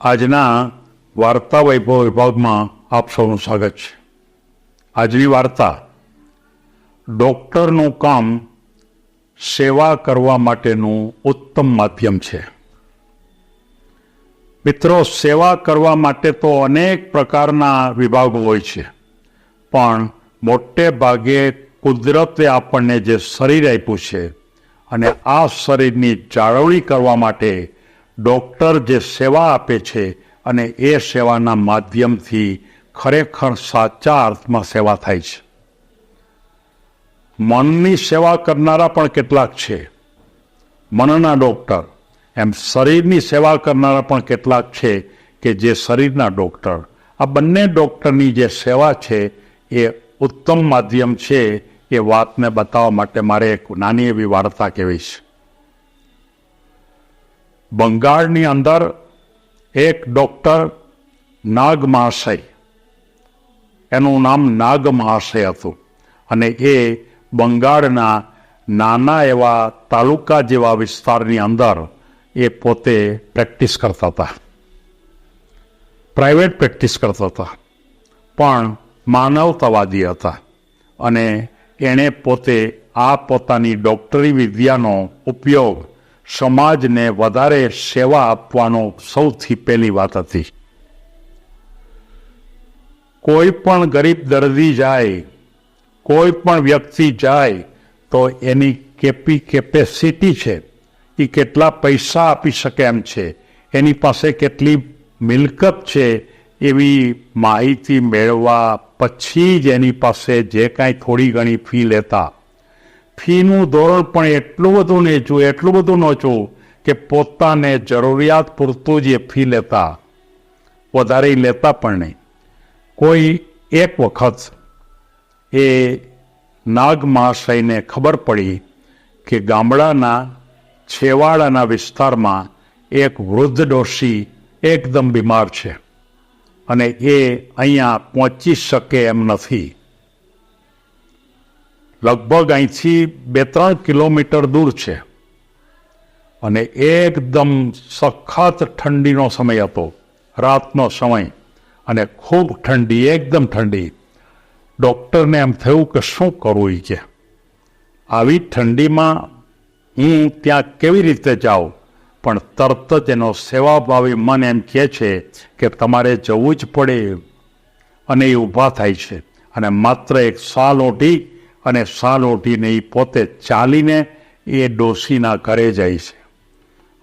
આજના વાર્તા વૈભવ વિભાગમાં આપ સૌનું સ્વાગત છે. આજની વાર્તા ડૉક્ટરનું કામ સેવા કરવા માટેનું ઉત્તમ માધ્યમ છે. મિત્રો, સેવા કરવા માટે તો અનેક પ્રકારના વિભાગો હોય છે, પણ મોટે ભાગે કુદરતે આપણને જે શરીર આપ્યું છે અને આ શરીરની જાળવણી કરવા માટે ડૉક્ટર જે સેવા આપે છે અને એ સેવાના માધ્યમથી ખરેખર સાચા અર્થમાં સેવા થાય છે. મનની સેવા કરનારા પણ કેટલાક છે. મનના ડૉક્ટર. એમ શરીરની સેવા કરનારા પણ કેટલાક છે કે જે શરીરના ડૉક્ટર. આ બંને ડૉક્ટરની જે સેવા છે એ ઉત્તમ માધ્યમ છે એ વાતને બતાવવા માટે મારે એક નાની એવી વાર્તા કહેવી છે. બંગાળની અંદર એક ડૉક્ટર નાગ મહાશય એનું નામ નાગ મહાશય હતું. અને એ બંગાળના નાના એવા તાલુકા જેવા વિસ્તારની અંદર એ પોતે પ્રેક્ટિસ કરતા હતા. પ્રાઇવેટ પ્રેક્ટિસ કરતા હતા. પણ માનવતાવાદી હતા. અને એણે પોતે આ પોતાની ડૉક્ટરી વિદ્યાનો ઉપયોગ સમાજને વધારે સેવા આપવાનો સૌથી પહેલી વાત હતી. કોઈ પણ ગરીબ દર્દી જાય, કોઈ પણ વ્યક્તિ જાય, તો એની કેપી કેપેસિટી છે. એ કેટલા પૈસા આપી શકે એમ છે. એની પાસે કેટલી મિલકત છે એવી માહિતી મેળવવા પછી જ એની પાસે જે કાંઈ થોડી ઘણી ફી લેતા. ફીનું ધોરણ પણ એટલું બધું નીચું એટલું બધું નોચું કે પોતાને જરૂરિયાત પૂરતું જ ફી લેતા. વધારે લેતા પણ નહીં. કોઈ એક વખત એ નાગ મહાશયને ખબર પડી કે ગામડાના, છેવાડાના વિસ્તારમાં એક વૃદ્ધ ડોશી એકદમ બીમાર છે અને એ અહીંયા પહોંચી શકે એમ નથી. લગભગ અહીંથી બે ત્રણ કિલોમીટર દૂર છે. અને એકદમ સખત ઠંડીનો સમય હતો, રાતનો સમય, અને ખૂબ ઠંડી, એકદમ ઠંડી. ડૉક્ટરને એમ થયું કે શું કરવું કે? આવી ઠંડીમાં હું ત્યાં કેવી રીતે જાઉં? પણ તરત જ એનો સેવાભાવી મન એમ કહે છે કે તમારે જવું જ પડે. અને એ ઊભા થાય છે. અને માત્ર એક સાલ ઓઢી અને સાલ ઓઢીને એ પોતે ચાલીને એ ડોશીના ઘરે જાય છે.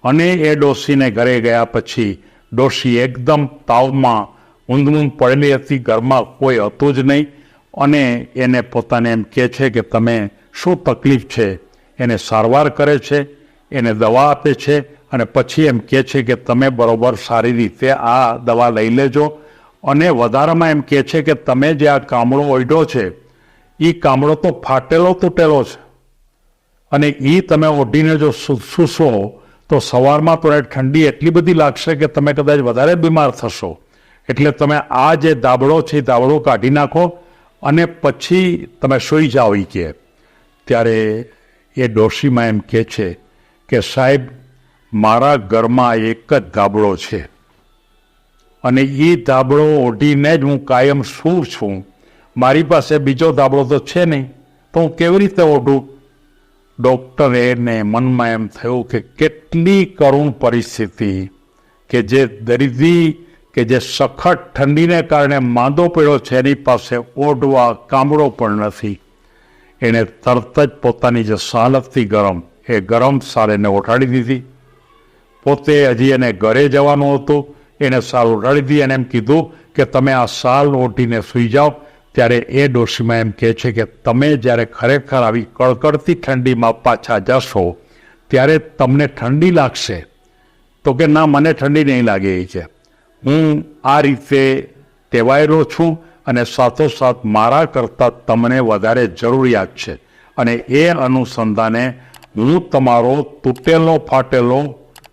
અને એ ડોશીને ઘરે ગયા પછી ડોશી એકદમ તાવમાં ઊંધમૂંધ પડેલી હતી, ઘરમાં કોઈ હતું જ નહીં અને એને પોતાને એમ કહે છે કે તમે શું તકલીફ છે? એને સારવાર કરે છે, એને દવા આપે છે અને પછી એમ કહે છે કે તમે બરોબર સારી રીતે આ દવા લઈ લેજો અને વધારામાં એમ કહે છે કે તમે જે આ કામળો ઓઢ્યો છે એ કામળો તો ફાટેલો તૂટેલો છે. અને એ તમે ઓઢીને જો સૂસો તો સવારમાં તો ઠંડી એટલી બધી લાગશે કે તમે કદાચ વધારે બીમાર થશો. એટલે તમે આ જે દાબળો છે, એ દાબળો કાઢી નાખો અને પછી તમે સૂઈ જાઓ એ કે ત્યારે એ ડોશીમાં એમ કહે છે કે, સાહેબ, મારા ઘરમાં એક જ ધાબળો છે. અને એ ધાબળો ઓઢીને જ હું કાયમ શું છું. મારી પાસે બીજો દાબળો તો છે નહીં તો હું કેવી રીતે ઓઢું? ડૉક્ટરે એને મનમાં એમ થયું કે કેટલી કરુણ પરિસ્થિતિ, કે જે દરિદ્રી કે જે સખત ઠંડીને કારણે માંદો પડ્યો છે, એની પાસે ઓઢવા કામળો પણ નથી. એણે તરત જ પોતાની જે સાલ હતી ગરમ, એ ગરમ સાલ એને ઓઢાડી દીધી. પોતે હજી એને ઘરે જવાનું હતું, એને સાલ ઓઢાડી દીધી અને એમ કીધું કે તમે આ સાલ ઓઢીને સૂઈ જાઓ ત્યારે એ ડોશીમાં એમ કહે છે કે તમે જ્યારે ખરેખર આવી કડકડતી ઠંડીમાં પાછા જશો, ત્યારે તમને ઠંડી લાગશે. તો કે ના, મને ઠંડી નહીં લાગે એ છે. હું આ રીતે ટેવાયેલો છું અને સાથોસાથ મારા કરતાં તમને વધારે જરૂરિયાત છે. અને એ અનુસંધાને હું તમારો તૂટેલો ફાટેલો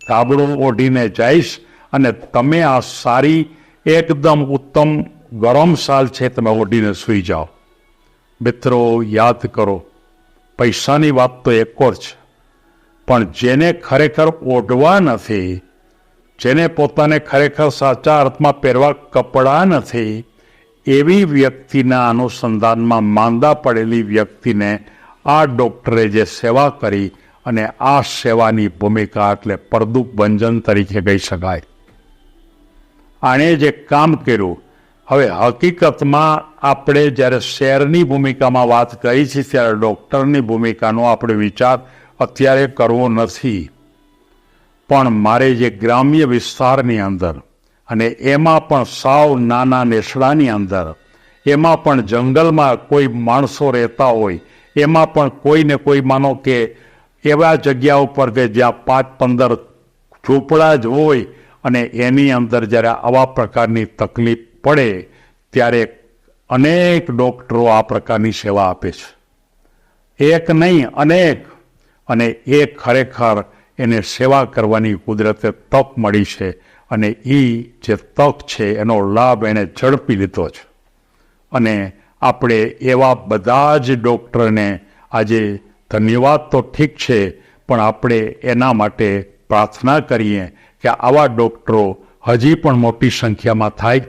ધાબળો ઓઢીને જઈશ અને તમે આ સારી, એકદમ ઉત્તમ ગરમ સાલ છે તમે ઓઢીને સૂઈ જાઓ. મિત્રો, યાદ કરો, પૈસાની વાત તો એક જ છે. પણ જેને ખરેખર ઓઢવા નથી, જેને પોતાને ખરેખર સાચા અર્થમાં પહેરવા કપડાં નથી, એવી વ્યક્તિના અનુસંધાનમાં માંદા પડેલી વ્યક્તિને આ ડૉક્ટરે જે સેવા કરી અને આ સેવાની ભૂમિકા એટલે પરદુપ ભંજન તરીકે કહી શકાય. આણે જે કામ કર્યું હવે હકીકતમાં આપણે જ્યારે શહેરની ભૂમિકામાં વાત કરી છે, ત્યારે ડૉક્ટરની ભૂમિકાનો આપણે વિચાર અત્યારે કરવો નથી. પણ મારે જે ગ્રામ્ય વિસ્તારની અંદર અને એમાં પણ સાવ નાના નેસડાની અંદર, એમાં પણ જંગલમાં કોઈ માણસો રહેતા હોય, એમાં પણ કોઈને કોઈ માનો કે એવા જગ્યા ઉપર કે જ્યાં પાંચ પંદર ઝૂંપડા જ હોય અને એની અંદર જ્યારે આવા પ્રકારની તકલીફ પડે ત્યારે અનેક ડૉક્ટરો આ પ્રકારની સેવા આપે છે. એક નહીં, અનેક. અને એ ખરેખર એને સેવા કરવાની કુદરતે તક મળી છે અને એ જે તક છે એનો લાભ એણે ઝડપી લીધો છે. અને આપણે એવા બધા જ ડૉક્ટરને આજે ધન્યવાદ તો ઠીક છે, પણ આપણે એના માટે પ્રાર્થના કરીએ કે આવા ડૉક્ટરો હજી પણ મોટી સંખ્યામાં થાય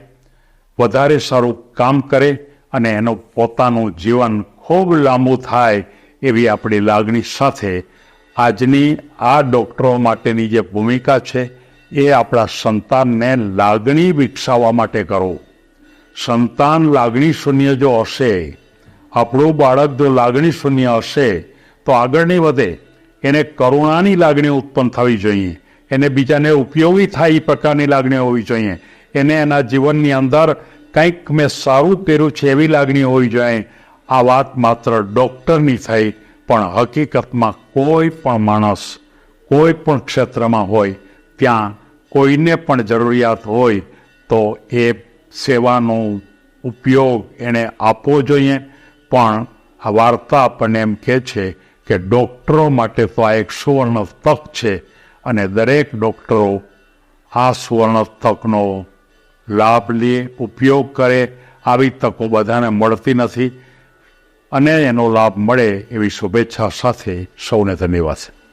વધારે સારું કામ કરે અને એનો પોતાનું જીવન ખૂબ લાંબુ થાય એવી આપણી લાગણી સાથે આજની આ ડૉક્ટરો માટેની જે ભૂમિકા છે એ આપણા સંતાનને લાગણી વિકસાવવા માટે કરો. સંતાન લાગણી શૂન્ય જો હશે, આપણું બાળક જો લાગણી શૂન્ય હશે, તો આગળ નહીં વધે. એને કરુણાની લાગણી ઉત્પન્ન થવી જોઈએ. એને બીજાને ઉપયોગી થાય એ પ્રકારની લાગણી હોવી જોઈએ. એને એના જીવનની અંદર કંઈક મેં સારું કર્યું છે એવી લાગણી હોવી જોઈએ આ વાત માત્ર ડૉક્ટરની થઈ, પણ હકીકતમાં કોઈ પણ માણસ, કોઈ પણ ક્ષેત્રમાં હોય, ત્યાં કોઈને પણ જરૂરિયાત હોય, તો એ સેવાનો ઉપયોગ એણે આપવો જોઈએ. પણ આ વાર્તા આપણને એમ કહે છે કે ડૉક્ટરો માટે તો આ એક સુવર્ણ તક છે અને દરેક ડૉક્ટરો આ સુવર્ણ તકનો લાભ લે ઉપયોગ કરે આવી તકો બધાને મળતી નથી. અને એનો લાભ મળે એવી શુભેચ્છા સાથે સૌને ધન્યવાદ.